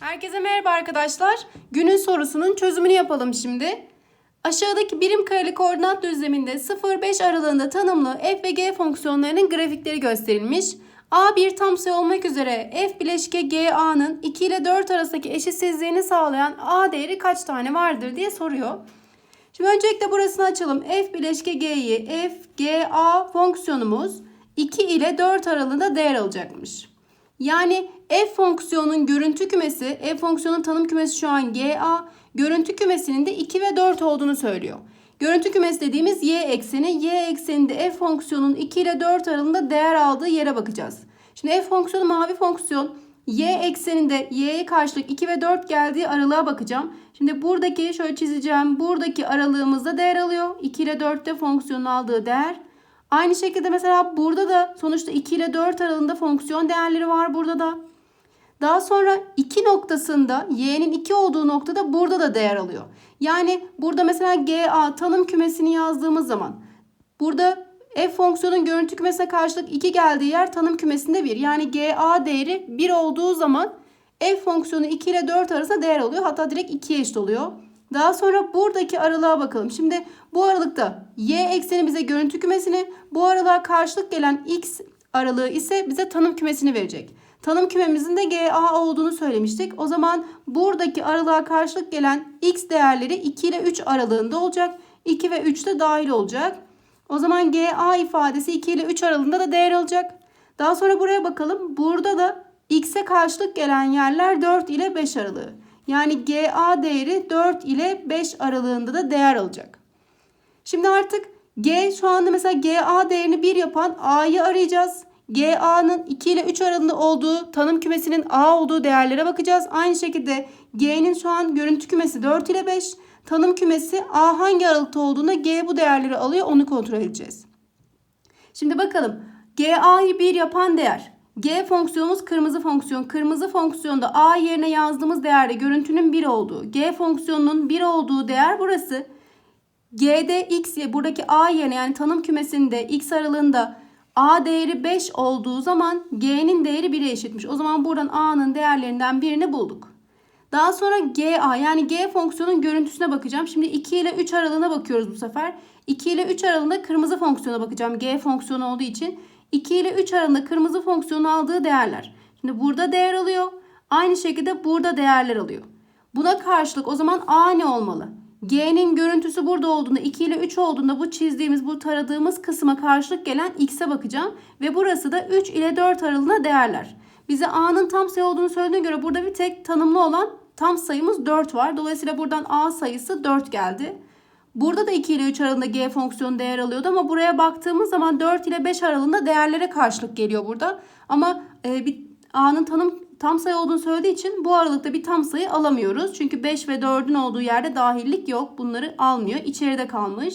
Herkese merhaba arkadaşlar. Günün sorusunun çözümünü yapalım şimdi. Aşağıdaki birim kareli koordinat düzleminde 0-5 aralığında tanımlı f ve g fonksiyonlarının grafikleri gösterilmiş. A bir tam sayı olmak üzere f bileşke GA'nın 2 ile 4 arasındaki eşitsizliğini sağlayan A değeri kaç tane vardır diye soruyor. Şimdi öncelikle burasını açalım. F bileşke G'yi f, G, A fonksiyonumuz 2 ile 4 aralığında değer alacakmış. Yani f fonksiyonun görüntü kümesi, f fonksiyonun tanım kümesi şu an GA, görüntü kümesinin de 2 ve 4 olduğunu söylüyor. Görüntü kümesi dediğimiz y ekseni, y ekseninde f fonksiyonun 2 ile 4 aralığında değer aldığı yere bakacağız. Şimdi f fonksiyonu mavi fonksiyon, y ekseninde y'ye karşılık 2 ve 4 geldiği aralığa bakacağım. Şimdi buradaki şöyle çizeceğim. Buradaki aralığımızda değer alıyor. 2 ile 4'te fonksiyonun aldığı değer. Aynı şekilde mesela burada da sonuçta 2 ile 4 aralığında fonksiyon değerleri var burada da. Daha sonra 2 noktasında y'nin 2 olduğu noktada burada da değer alıyor. Yani burada mesela GA tanım kümesini yazdığımız zaman burada f fonksiyonun görüntü kümesine karşılık 2 geldiği yer tanım kümesinde 1. Yani GA değeri 1 olduğu zaman f fonksiyonu 2 ile 4 arasında değer alıyor. Hatta direkt 2'ye eşit oluyor. Daha sonra buradaki aralığa bakalım. Şimdi bu aralıkta y ekseni bize görüntü kümesini, bu aralığa karşılık gelen x aralığı ise bize tanım kümesini verecek. Tanım kümemizin de GA olduğunu söylemiştik. O zaman buradaki aralığa karşılık gelen x değerleri 2 ile 3 aralığında olacak. 2 ve 3 de dahil olacak. O zaman GA ifadesi 2 ile 3 aralığında da değer alacak. Daha sonra buraya bakalım. Burada da x'e karşılık gelen yerler 4 ile 5 aralığı. Yani GA değeri 4 ile 5 aralığında da değer alacak. Şimdi artık G şu anda mesela GA değerini 1 yapan A'yı arayacağız. GA'nın 2 ile 3 aralığında olduğu tanım kümesinin A olduğu değerlere bakacağız. Aynı şekilde G'nin şu an görüntü kümesi 4 ile 5. Tanım kümesi A hangi aralıkta olduğunda G bu değerleri alıyor onu kontrol edeceğiz. Şimdi bakalım GA'yı 1 yapan değer. G fonksiyonumuz kırmızı fonksiyon. Kırmızı fonksiyonda A yerine yazdığımız değerde görüntünün 1 olduğu. G fonksiyonunun 1 olduğu değer burası. G'de x buradaki A yerine yani tanım kümesinde x aralığında A değeri 5 olduğu zaman G'nin değeri 1'e eşitmiş. O zaman buradan A'nın değerlerinden birini bulduk. Daha sonra GA yani G fonksiyonun görüntüsüne bakacağım. Şimdi 2 ile 3 aralığına bakıyoruz bu sefer. 2 ile 3 aralığında kırmızı fonksiyona bakacağım. G fonksiyonu olduğu için. 2 ile 3 aralığında kırmızı fonksiyonu aldığı değerler. Şimdi burada değer alıyor. Aynı şekilde burada değerler alıyor. Buna karşılık o zaman A ne olmalı? G'nin görüntüsü burada olduğunda 2 ile 3 olduğunda bu çizdiğimiz bu taradığımız kısma karşılık gelen x'e bakacağım. Ve burası da 3 ile 4 aralığında değerler. Bize A'nın tam sayı olduğunu söylediğine göre burada bir tek tanımlı olan tam sayımız 4 var. Dolayısıyla buradan A sayısı 4 geldi. Burada da 2 ile 3 aralığında G fonksiyonu değer alıyordu ama buraya baktığımız zaman 4 ile 5 aralığında değerlere karşılık geliyor burada. Ama e, bir A'nın tanım tam sayı olduğunu söylediği için bu aralıkta bir tam sayı alamıyoruz. Çünkü 5 ve 4'ün olduğu yerde dahillik yok. Bunları almıyor. İçeride kalmış.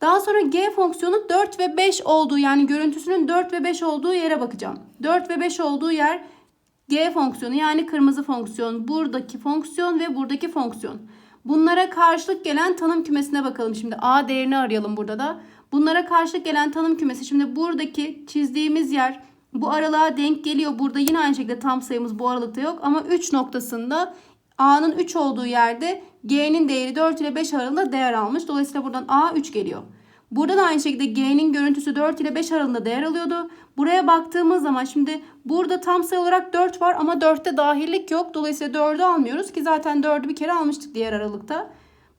Daha sonra G fonksiyonu 4 ve 5 olduğu yani görüntüsünün 4 ve 5 olduğu yere bakacağım. 4 ve 5 olduğu yer G fonksiyonu yani kırmızı fonksiyon, buradaki fonksiyon ve buradaki fonksiyon. Bunlara karşılık gelen tanım kümesine bakalım. Şimdi A değerini arayalım burada da. Bunlara karşılık gelen tanım kümesi. Şimdi buradaki çizdiğimiz yer bu aralığa denk geliyor. Burada yine aynı şekilde tam sayımız bu aralıkta yok. Ama 3 noktasında A'nın 3 olduğu yerde G'nin değeri 4 ile 5 aralığında değer almış. Dolayısıyla buradan A 3 geliyor. Burada da aynı şekilde G'nin görüntüsü 4 ile 5 aralığında değer alıyordu. Buraya baktığımız zaman şimdi burada tam sayı olarak 4 var ama 4'te dahillik yok. Dolayısıyla 4'ü almıyoruz ki zaten 4'ü bir kere almıştık diğer aralıkta.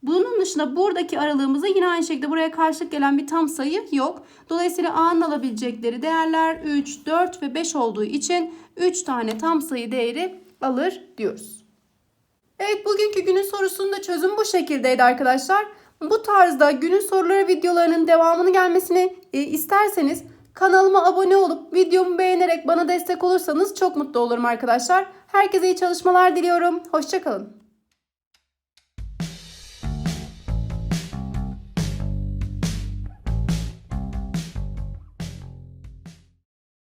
Bunun dışında buradaki aralığımızda yine aynı şekilde buraya karşılık gelen bir tam sayı yok. Dolayısıyla A'nın alabilecekleri değerler 3, 4 ve 5 olduğu için 3 tane tam sayı değeri alır diyoruz. Evet bugünkü günün sorusunun da çözüm bu şekildeydi arkadaşlar. Bu tarzda günün soruları videolarının devamını gelmesini e, isterseniz kanalıma abone olup videomu beğenerek bana destek olursanız çok mutlu olurum arkadaşlar. Herkese iyi çalışmalar diliyorum. Hoşçakalın.